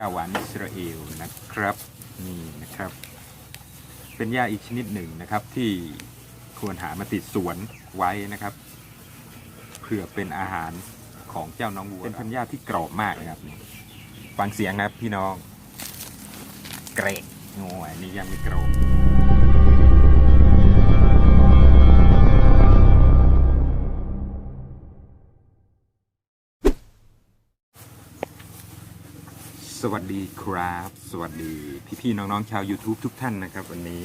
หญ้าหวานอิสราเอลนะครับนี่นะครับ เป็นหญ้าอีกชนิดหนึ่งนะครับ ที่ควรหามาติดสวนไว้นะครับเพื่อเป็นอาหารของเจ้าน้องวัวเป็นพันธุ์หญ้าที่กรอบมากนะครับนี่ฟังเสียงนะครับพี่น้องเกรกโอ้ยอันนี่ยังไม่กรอบ สวัสดีครับ สวัสดีพี่ๆน้องๆชาว YouTube ทุกท่านนะครับ วันนี้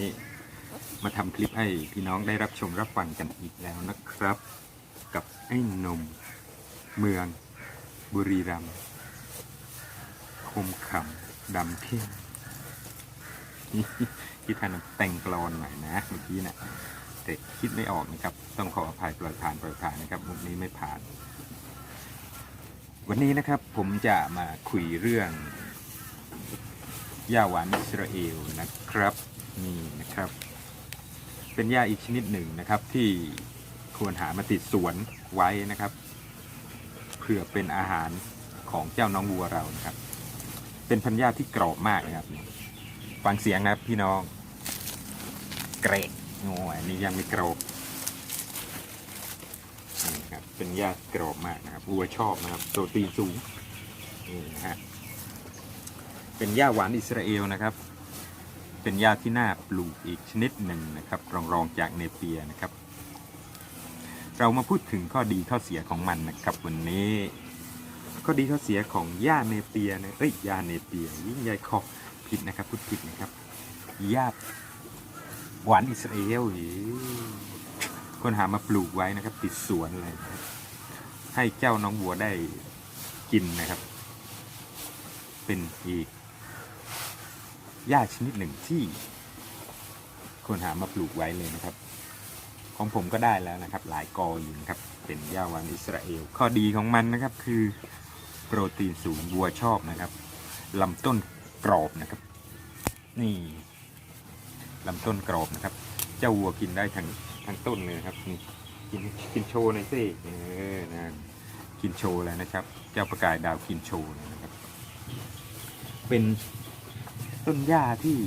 มาทำคลิปให้พี่น้องได้รับชมรับฟังกันอีกแล้วนะครับ กับไอ้นม เมืองบุรีรัมย์คมคำดำเข้มที่ท่านแต่งกลอนหน่อยนะเมื่อกี้นะแต่คิดไม่ออกนะครับ ต้องขออภัยปล่อยผ่านปล่อยผ่านนะครับมุกนี้ไม่ผ่านวันนี้นะครับผมจะมาคุยเรื่อง หญ้าหวานอิสราเอลนะครับนี่นะครับ เป็นหญ้าอีกชนิดหนึ่งนะครับ ที่ควรหามาติดสวนไว้นะครับเพื่อเป็นอาหารของเจ้าน้องวัวเรานะครับ เป็นพันธุ์หญ้าที่กรอบมากนะครับฟังเสียงนะพี่น้องเกรกโอ้ยอันนี่ยังไม่กรอบนี่ครับเป็นหญ้ากรอบมากนะครับวัวชอบนะครับโปรตีนสูงนี่นะฮะ เป็นหญ้าหวานอิสราเอลนะครับ เป็นหญ้าที่น่าปลูกอีกชนิดหนึ่งนะครับ รองรองจากเนเปียนะครับ เรามาพูดถึงข้อดีข้อเสียของมันนะครับวันนี้ข้อดีข้อเสียของหญ้าเนเปียนะเอ้ยหญ้าเนเปีย ยิ่งใหญ่คอผิดนะครับพูดผิดนะครับหญ้าหวานอิสราเอลคนหามาปลูกไว้นะครับ ติดสวนเลยนะครับให้เจ้าน้องวัวได้กินนะครับ เป็นอีก หญ้าชนิดหนึ่งที่คนหามาปลูกไว้เลยนะครับ ของผมก็ได้แล้วนะครับ หลายกออยู่นะครับ เป็นหญ้าวานอิสราเอล ข้อดีของมันนะครับคือโปรตีนสูงวัวชอบนะครับลำต้นกรอบนะครับ นี่ลำต้นกรอบนะครับ เจ้าวัวกินได้ทั้งทั้งต้นเลยนะครับนี่กินกินโชว์หน่อยสิเออนะกินโชว์แล้วนะครับ เจ้าประกายดาวกินโชว์นะครับ เป็น ต้นหญ้าที่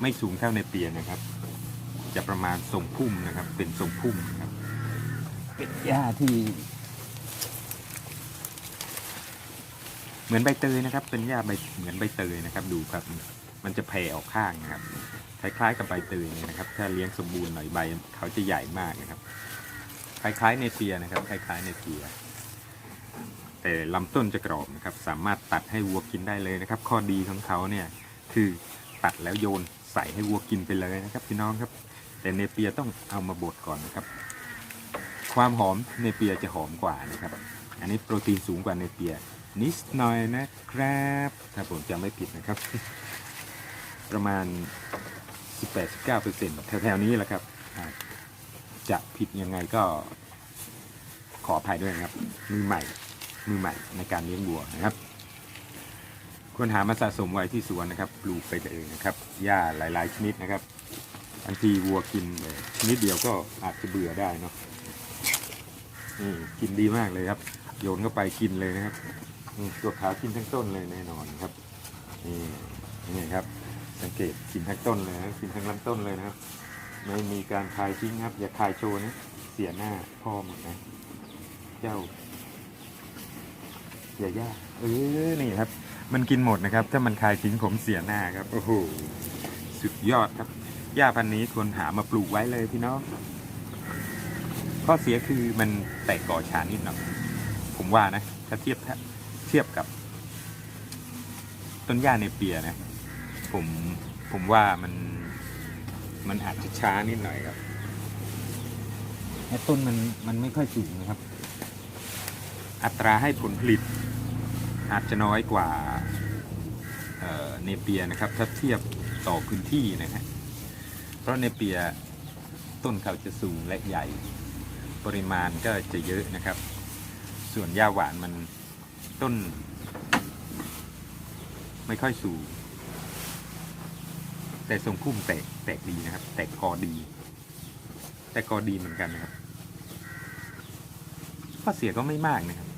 ไม่สูงเท่าในเปียนะครับ จะประมาณทรงพุ่มนะครับ เป็นทรงพุ่มนะครับเป็นหญ้าที่ เหมือนใบเตยนะครับ เป็นหญ้าใบเหมือนใบเตยนะครับ ดูครับ มันจะแผ่ออกข้างนะครับคล้ายๆกับใบเตยเนี่ยนะครับ ถ้าเลี้ยงสมบูรณ์หน่อยใบเขาจะใหญ่มากนะครับ คล้ายๆเนเปียนะครับ คล้ายๆเนเปีย แต่ลำต้นจะกรอบนะครับ สามารถตัดให้วัวกินได้เลยนะครับ ข้อดีของเขาเนี่ยคือตัดแล้วโยนใส่ให้วัวกินไปเลยนะครับพี่น้องครับ แต่เนเปียต้องเอามาบดก่อนนะครับ ความหอมเนเปียจะหอมกว่านะครับ อันนี้โปรตีนสูงกว่าเนเปียนิดหน่อยนะครับ ถ้าผมจำไม่ผิดนะครับ ประมาณ 18-19%แถวๆนี้แหละครับ จะผิดยังไงก็ขออภัยด้วยนะครับมือใหม่ มือใหม่ในการเลี้ยงวัวนะครับควรหามาสะสมไว้ที่สวนนะครับปลูกไปเลยนะครับหญ้าหลาย ๆ ชนิดนะครับบางทีวัวกินแบบชนิดเดียวก็อาจจะเบื่อได้เนาะนี่กินดีมากเลยครับ โยนเข้าไปกินเลยนะครับตัวขาวกินทั้งต้นเลยแน่นอนครับนี่นี่ครับ สังเกตกินทั้งต้นเลยนะกินทั้งลำต้นเลยนะครับ ไม่มีการคายทิ้งครับ อย่าคายโชว์นะเสียหน้าพ่อหมดนะ เจ้า อย่าย่เออนี่ครับ มันกินหมดนะครับ ถ้ามันคายทิ้งผมเสียหน้าครับโอ้โหสุดยอดครับหญ้าพันธุ์นี้ควรหามาปลูกไว้เลยพี่น้องข้อเสียคือมันแตกก่อชานิดหน่อยผมว่านะ ถ้าเทียบเทียบกับ ต้นหญ้าในเปียนะ ผมผมว่ามันมันอาจจะช้านิดหน่อยครับต้นมันมันไม่ค่อยสูงนะครับ อัตราให้ผลผลิต อาจจะน้อยกว่าเอ่อเนเปียนะครับถ้าเทียบต่อพื้นที่นะฮะเพราะเนเปียต้นเขาจะสูงและใหญ่ ปริมาณก็จะเยอะนะครับ ส่วนหญ้าหวานมันต้น ไม่ค่อยสูง แต่ทรงพุ่มแตกแตกดีนะครับ แตกกอดี แต่กอดีเหมือนกันนะครับข้อเสียก็ไม่มากนะครับ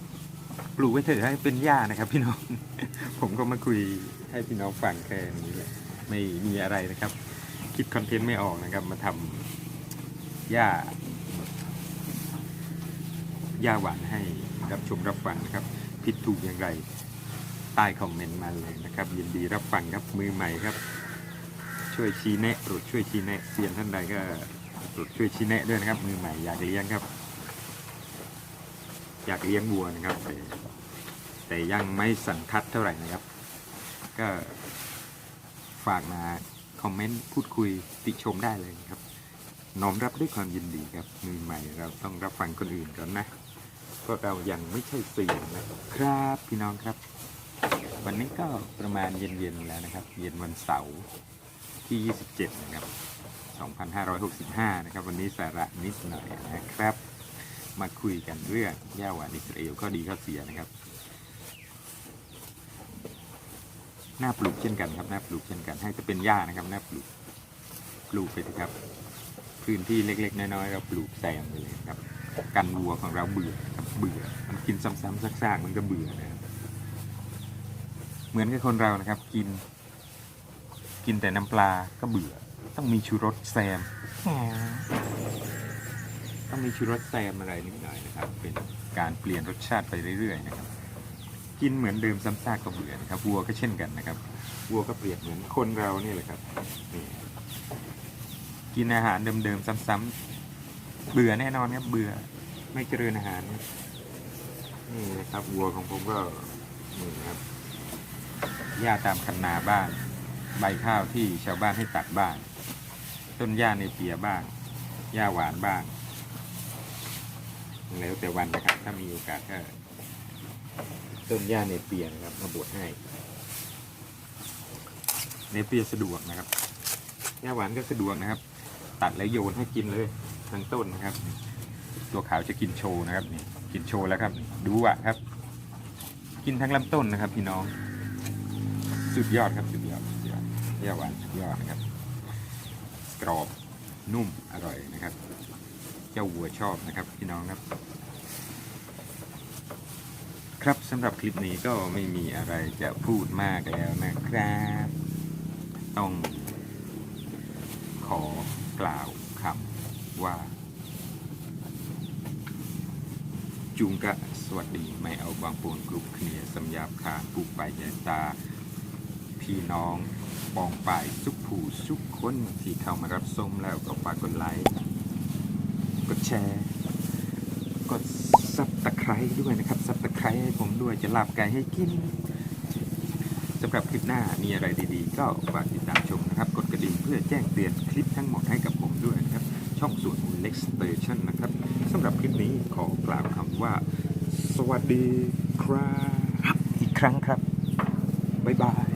ปลูกไว้เถอะให้เป็นหญ้านะครับ พี่น้อง ผมก็มาคุยให้พี่น้องฟังแค่นี้แหละไม่มีอะไรนะครับ คิดคอนเทนต์ไม่ออกนะครับ มาทำหญ้าหญ้าหวานให้รับชมรับฟังนะครับผิดถูกอย่างไร ใต้คอมเมนต์มาเลยนะครับ ยินดีรับฟังครับมือใหม่ครับ ช่วยชี้แนะโปรดช่วยชี้แนะเซียนท่านใดก็โปรดช่วยชี้แนะด้วยนะครับ มือใหม่อยากเลี้ยงครับ อยากเลี้ยงวัวนะครับ แต่แต่ยังไม่สันทัดเท่าไหร่นะครับ ก็ฝากมาคอมเมนต์พูดคุยติชมได้เลยครับ น้อมรับด้วยความยินดีครับมือใหม่เราต้องรับฟังคนอื่นก่อนนะเพราะเรายังไม่ใช่เสียงนะครับพี่น้องครับ วันนี้ก็ประมาณเย็นๆแล้วนะครับ เย็นวันเสาร์ที่ 27 นะครับ 2565 นะครับ วันนี้สาระนิดหน่อยนะครับ มาคุยกันเรื่องย่าหวานอิสราเอลก็ดีข้อเสียนะครับ หน้าปลูกเช่นกันครับหน้าปลูกเช่นกัน ให้จะเป็นหญ้านะครับหน้าปลูกปลูกไปเถอะครับ พื้นที่เล็ก ๆ น้อยๆเราปลูกแซมไปเลยครับ กันวัวของเราเบื่อครับเบื่อ มันกินซ้ำๆซากๆมันก็เบื่อนะครับเหมือนกับคนเรานะครับ กิน กินแต่น้ำปลาก็เบื่อ ต้องมีชูรสแซม ต้องมีชูรสแซมอะไรนิดหน่อยนะครับ เป็นการเปลี่ยนรสชาติไปเรื่อยๆนะครับ กินเหมือนเดิมซ้ำซากก็เบื่อนะครับ วัวก็เช่นกันนะครับ วัวก็เปรียบเหมือนคนเรานี่แหละครับนี่กินอาหารเดิมๆซ้ำๆเบื่อแน่นอนครับเบื่อไม่เจริญอาหารครับนี่นะครับวัวของผมก็นี่นะครับหญ้าตามคันนาบ้างใบข้าวที่ชาวบ้านให้ตัดบ้าง ต้นหญ้าในเปียบ้างหญ้าหวานบ้าง แล้วแต่วันนะครับ ถ้ามีโอกาสก็ต้นหญ้าเนเปียนะครับ มาบวชให้เนเปียสะดวกนะครับหญ้าหวานก็สะดวกนะครับ ตัดแล้วโยนให้กินเลยทั้งต้นนะครับ ตัวขาวจะกินโชว์นะครับนี่กินโชว์แล้วครับ ดูอะครับ กินทั้งลำต้นนะครับ พี่น้อง สุดยอดครับสุดยอดสุดยอดหญ้าหวานสุดยอดนะครับ กรอบนุ่มอร่อยนะครับ เจ้าวัวชอบนะครับพี่น้องครับ ครับสำหรับคลิปนี้ก็ไม่มีอะไรจะพูดมากแล้วนะครับ ต้องขอกล่าวคำว่า จุงกะสวัสดีไม่เอาบางปูนกรุบเคลียร์สำยาบคานปูไปใหญ่ตา พี่น้องปองป่ายสุขผู้สุขคนที่เข้ามารับชมแล้วก็ฝากกดไลค์ ดแชร์ กดซับตะไคร้ด้วยนะครับซับตะไคร้ให้ผมด้วยจะลาบไก่ให้กินสำหรับคลิปหน้ามีอะไรดีๆ ก็ฝากติดตามชมนะครับ กดกระดิ่งเพื่อแจ้งเตือนคลิปทั้งหมดให้กับผมด้วยนะครับ ช่องส่วนของ Next Station นะครับสำหรับคลิปนี้ขอกล่าวคำว่า สวัสดีครับ อีกครั้งครับ บ๊ายบาย